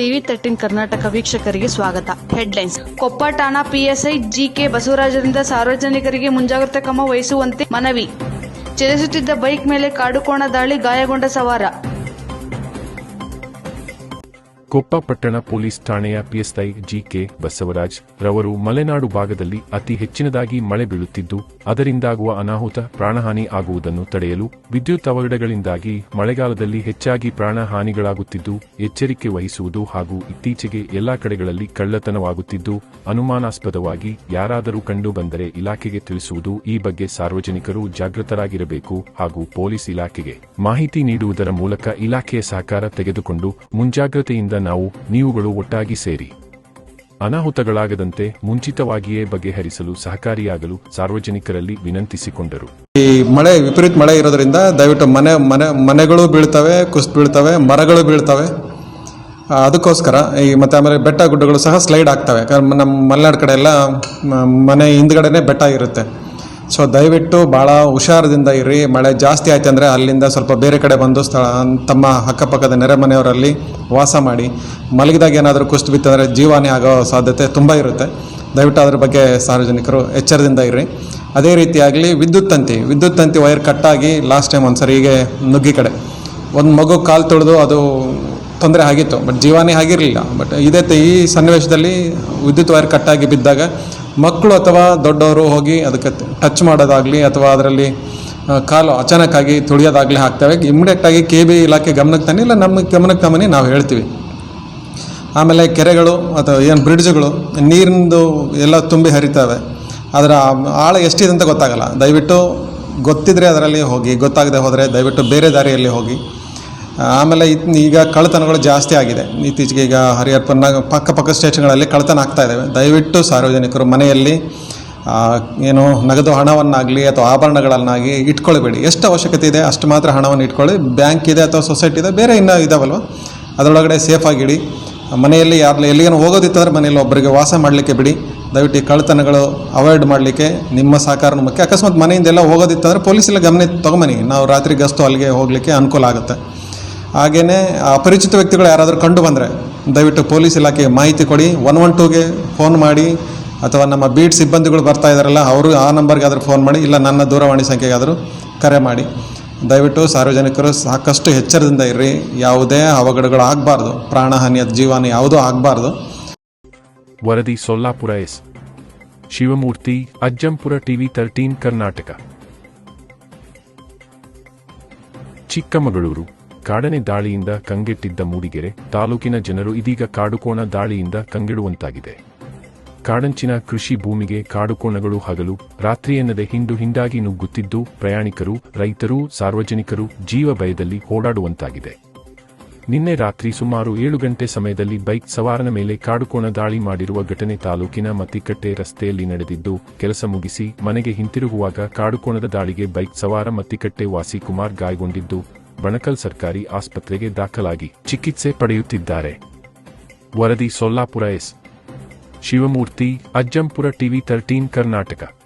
TV thirteen Karnataka ವೀಕ್ಷಕರಿಗೆ ಸ್ವಾಗತ. Headlines. Koppa ಠಾಣಾ ಪಿಎಸ್ಐ ಜಿಕೆ ಬಸವರಾಜರಿಂದ ಸಾರ್ವಜನಿಕರಿಗೆ ಮುಂಜಾಗ್ರತಾ ಕ್ರಮ ವಹಿಸುವಂತೆ ಮನವಿ. ಚಲಿಸುತ್ತಿದ್ದ ಬೈಕ್ ಮೇಲೆ ಕಾಡುಕೋಣ ದಾಳಿ ಗಾಯಗೊಂಡ ಸವಾರ. ಕೊಪ್ಪ ಪಟ್ಟಣ ಪೊಲೀಸ್ ಠಾಣೆಯ ಪಿಎಸ್ಐ ಜಿಕೆ ಬಸವರಾಜ್ ರವರು ಮಲೆನಾಡು ಭಾಗದಲ್ಲಿ ಅತಿ ಹೆಚ್ಚಿನದಾಗಿ ಮಳೆ ಬೀಳುತ್ತಿದ್ದು, ಅದರಿಂದಾಗುವ ಅನಾಹುತ, ಪ್ರಾಣಹಾನಿ ಆಗುವುದನ್ನು ತಡೆಯಲು ವಿದ್ಯುತ್ ಅವಘಡಗಳಿಂದಾಗಿ ಮಳೆಗಾಲದಲ್ಲಿ ಹೆಚ್ಚಾಗಿ ಪ್ರಾಣಹಾನಿಗಳಾಗುತ್ತಿದ್ದು, ಎಚ್ಚರಿಕೆ ವಹಿಸುವುದು ಹಾಗೂ ಇತ್ತೀಚೆಗೆ ಎಲ್ಲಾ ಕಡೆಗಳಲ್ಲಿ ಕಳ್ಳತನವಾಗುತ್ತಿದ್ದು, ಅನುಮಾನಾಸ್ಪದವಾಗಿ ಯಾರಾದರೂ ಕಂಡು ಬಂದರೆ ಇಲಾಖೆಗೆ ತಿಳಿಸುವುದು ಈ ಬಗ್ಗೆ ಸಾರ್ವಜನಿಕರು ಜಾಗೃತರಾಗಿರಬೇಕು ಹಾಗೂ ಪೊಲೀಸ್ ಇಲಾಖೆಗೆ ಮಾಹಿತಿ ನೀಡುವುದರ ಮೂಲಕ ಇಲಾಖೆಯ ಸಹಕಾರ ತೆಗೆದುಕೊಂಡು ಮುಂಜಾಗ್ರತೆಯಿಂದ ನಾವು, ನೀವುಗಳು ಒಟ್ಟಾಗಿ ಸೇರಿ. ಅನಾಹುತಗಳಾಗದಂತೆ ಮುಂಚಿತವಾಗಿಯೇ ಬಗೆಹರಿಸಲು ಸಹಕಾರಿಯಾಗಲು ಸಾರ್ವಜನಿಕರಲ್ಲಿ ವಿನಂತಿಸಿಕೊಂಡರು. ಈ ಮಳೆ, ವಿಪರೀತ ಮಳೆ ಇರೋದ್ರಿಂದ ದಯವಿಟ್ಟು ಮನೆ ಮನೆ, ಮನೆಗಳು ಬೀಳ್ತವೆ ಕುಸ್ ಬೀಳ್ತವೆ, ಮರಗಳು ಬೀಳ್ತವೆ. ಅದಕ್ಕೋಸ್ಕರ ಈ ಮತ್ತೆ ಆಮೇಲೆ ಬೆಟ್ಟ ಗುಡ್ಡಗಳು ಸಹ ಸ್ಲೈಡ್ ಆಗ್ತವೆ. ನಮ್ಮ ಮಲೆನಾಡು ಕಡೆ ಎಲ್ಲ ಮನೆ ಹಿಂದ್ಗಡೆನೆ ಬೆಟ್ಟ ಇರುತ್ತೆ. ಸೊ ದಯವಿಟ್ಟು ಭಾಳ ಹುಷಾರದಿಂದ ಇರಿ. ಮಳೆ ಜಾಸ್ತಿ ಆಯ್ತು ಅಂದರೆ ಅಲ್ಲಿಂದ ಸ್ವಲ್ಪ ಬೇರೆ ಕಡೆ ಬಂದು ಸ್ಥಳ, ತಮ್ಮ ಅಕ್ಕಪಕ್ಕದ ನೆರೆ ಮನೆಯವರಲ್ಲಿ ವಾಸ ಮಾಡಿ. ಮಲಗಿದಾಗ ಏನಾದರೂ ಕುಸ್ತು ಬಿತ್ತಂದರೆ ಜೀವಾನಿ ಆಗೋ ಸಾಧ್ಯತೆ ತುಂಬ ಇರುತ್ತೆ. ದಯವಿಟ್ಟು ಅದ್ರ ಬಗ್ಗೆ ಸಾರ್ವಜನಿಕರು ಎಚ್ಚರದಿಂದ ಇರಿ. ಅದೇ ರೀತಿಯಾಗಲಿ ವಿದ್ಯುತ್ ತಂತಿ ವಿದ್ಯುತ್ ತಂತಿ ವೈರ್ ಕಟ್ಟಾಗಿ ಲಾಸ್ಟ್ ಟೈಮ್ ಒಂದು ಸರಿ ಹೀಗೆ ನುಗ್ಗಿ ಕಡೆ. ಒಂದು ಮಗು ಕಾಲು ತೊಳೆದು ಅದು ತೊಂದರೆ ಆಗಿತ್ತು, ಬಟ್ ಜೀವಾನಿ ಆಗಿರಲಿಲ್ಲ. ಬಟ್ ಇದೇ ಈ ಸನ್ನಿವೇಶದಲ್ಲಿ ವಿದ್ಯುತ್ ವೈರ್ ಕಟ್ಟಾಗಿ ಬಿದ್ದಾಗ ಮಕ್ಕಳು ಅಥವಾ ದೊಡ್ಡವರು ಹೋಗಿ ಅದಕ್ಕೆ ಟಚ್ ಮಾಡೋದಾಗಲಿ ಅಥವಾ ಅದರಲ್ಲಿ ಕಾಲು ಅಚಾನಕ್ಕಾಗಿ ತುಳಿಯೋದಾಗಲಿ ಹಾಕ್ತವೆ. ಇಮ್ಮಿಡಿಯೇಟಾಗಿ ಕೆ ಬಿ ಇಲಾಖೆ ಗಮನಕ್ಕೆ ತಾನೆ ಇಲ್ಲ ನಮ್ಮ ಗಮನಕ್ಕೆ ತಮ್ಮನೆ ನಾವು ಹೇಳ್ತೀವಿ. ಆಮೇಲೆ ಕೆರೆಗಳು ಅಥವಾ ಏನು ಬ್ರಿಡ್ಜ್ಗಳು ನೀರಿಂದು ಎಲ್ಲ ತುಂಬಿ ಹರಿತವೆ. ಅದರ ಆಳ ಎಷ್ಟಿದೆ ಅಂತ ಗೊತ್ತಾಗಲ್ಲ. ದಯವಿಟ್ಟು ಗೊತ್ತಿದ್ರೆ ಅದರಲ್ಲಿ ಹೋಗಿ, ಗೊತ್ತಾಗದೆ ಹೋದರೆ ದಯವಿಟ್ಟು ಬೇರೆ ದಾರಿಯಲ್ಲಿ ಹೋಗಿ. ಆಮೇಲೆ ಈಗ ಕಳ್ಳತನಗಳು ಜಾಸ್ತಿ ಆಗಿದೆ. ಇತ್ತೀಚೆಗೆ ಈಗ ಹರಿಹರಪ್ಪನ ಪಕ್ಕ ಪಕ್ಕ ಸ್ಟೇಷನ್ಗಳಲ್ಲಿ ಕಳ್ಳತನ ಆಗ್ತಾ ಇದ್ದಾವೆ ದಯವಿಟ್ಟು ಸಾರ್ವಜನಿಕರು ಮನೆಯಲ್ಲಿ ಏನು ನಗದು ಹಣವನ್ನಾಗಲಿ ಅಥವಾ ಆಭರಣಗಳನ್ನಾಗಿ ಇಟ್ಕೊಳ್ಬೇಡಿ. ಎಷ್ಟು ಅವಶ್ಯಕತೆ ಇದೆ ಅಷ್ಟು ಮಾತ್ರ ಹಣವನ್ನು ಇಟ್ಕೊಳ್ಳಿ. ಬ್ಯಾಂಕ್ ಇದೆ ಅಥವಾ ಸೊಸೈಟಿ ಇದೆ, ಬೇರೆ ಇನ್ನೂ ಇದಾವಲ್ವ? ಅದರೊಳಗಡೆ ಸೇಫಾಗಿಡಿ ಮನೆಯಲ್ಲಿ ಯಾರು ಎಲ್ಲಿಗೇನು ಹೋಗೋದಿತ್ತಂದ್ರೆ ಮನೆಯಲ್ಲಿ ಒಬ್ಬರಿಗೆ ವಾಸ ಮಾಡಲಿಕ್ಕೆ ಬಿಡಿ. ದಯವಿಟ್ಟು ಈ ಕಳ್ಳತನಗಳು ಅವಾಯ್ಡ್ ಮಾಡಲಿಕ್ಕೆ ನಿಮ್ಮ ಸಹಕಾರ ಮುಖ್ಯ. ಅಕಸ್ಮಾತ್ ಮನೆಯಿಂದೆಲ್ಲ ಹೋಗೋದಿತ್ತಂದ್ರೆ ಪೊಲೀಸೆಲ್ಲ ಗಮನ ತೊಗೊಂಬನಿ ನಾವು ರಾತ್ರಿ ಗಸ್ತು ಅಲ್ಲಿಗೆ ಹೋಗಲಿಕ್ಕೆ ಅನುಕೂಲ ಆಗುತ್ತೆ. ಹಾಗೆಯೇ ಅಪರಿಚಿತ ವ್ಯಕ್ತಿಗಳು ಯಾರಾದರೂ ಕಂಡು ಬಂದರೆ, ದಯವಿಟ್ಟು ಪೊಲೀಸ್ ಇಲಾಖೆಗೆ ಮಾಹಿತಿ ಕೊಡಿ. ಒನ್ ಒನ್ ಟೂಗೆ ಫೋನ್ ಮಾಡಿ, ಅಥವಾ ನಮ್ಮ ಬೀಟ್ ಸಿಬ್ಬಂದಿಗಳು ಬರ್ತಾ ಇದ್ದಾರಲ್ಲ, ಅವರು ಆ ನಂಬರ್ಗೆ ಆದರೂ ಫೋನ್ ಮಾಡಿ, ಇಲ್ಲ ನನ್ನ ದೂರವಾಣಿ ಸಂಖ್ಯೆಗಾದರೂ ಕರೆ ಮಾಡಿ. ದಯವಿಟ್ಟು ಸಾರ್ವಜನಿಕರು ಸಾಕಷ್ಟು ಎಚ್ಚರದಿಂದ ಇರ್ರಿ. ಯಾವುದೇ ಅವಘಡಗಳು ಆಗಬಾರ್ದು. ಪ್ರಾಣಹಾನಿ ಜೀವನ ಜೀವಾನಿ ಯಾವುದೂ ಆಗಬಾರ್ದು. ವರದಿ Sollapura S. Shivamurthy, Ajjampura TV thirteen Karnataka. Chikkamagaluru. ಕಾಡನೆ ದಾಳಿಯಿಂದ ಕಂಗೆಟ್ಟಿದ್ದ ಮೂಡಿಗೆರೆ ತಾಲೂಕಿನ ಜನರು ಇದೀಗ ಕಾಡುಕೋಣ ದಾಳಿಯಿಂದ ಕಂಗೆಡುವಂತಾಗಿದೆ. ಕಾಡಂಚಿನ ಕೃಷಿ ಭೂಮಿಗೆ ಕಾಡುಕೋಣಗಳು ಹಗಲು, ರಾತ್ರಿ ಎನ್ನದೆ ಹಿಂಡು ಹಿಂಡಾಗಿ ನುಗ್ಗುತ್ತಿದ್ದು ಪ್ರಯಾಣಿಕರು, ರೈತರು, ಸಾರ್ವಜನಿಕರು ಜೀವ ಭಯದಲ್ಲಿ ಓಡಾಡುವಂತಾಗಿದೆ. ನಿನ್ನೆ ರಾತ್ರಿ ಸುಮಾರು ಏಳು ಗಂಟೆ ಸಮಯದಲ್ಲಿ ಬೈಕ್ ಸವಾರನ ಮೇಲೆ ಕಾಡುಕೋಣ ದಾಳಿ ಮಾಡಿರುವ ಘಟನೆ ತಾಲೂಕಿನ ಮತ್ತಿಕಟ್ಟೆ ರಸ್ತೆಯಲ್ಲಿ ನಡೆದಿದ್ದು, ಕೆಲಸ ಮುಗಿಸಿ ಮನೆಗೆ ಹಿಂತಿರುಗುವಾಗ ಕಾಡುಕೋಣದ ದಾಳಿಗೆ ಬೈಕ್ ಸವಾರ ಮತ್ತಿಕಟ್ಟೆ ವಾಸಿ ಕುಮಾರ್ ಗಾಯಗೊಂಡಿದ್ದು ಬಣಕಲ್ ಸರ್ಕಾರಿ ಆಸ್ಪತ್ರೆಗೆ ದಾಖಲಾಗಿ ಚಿಕಿತ್ಸೆ ಪಡೆಯುತ್ತಿದ್ದಾರೆ. ವರದಿ Sollapura S. Shivamurthy Ajjampura TV thirteen Karnataka.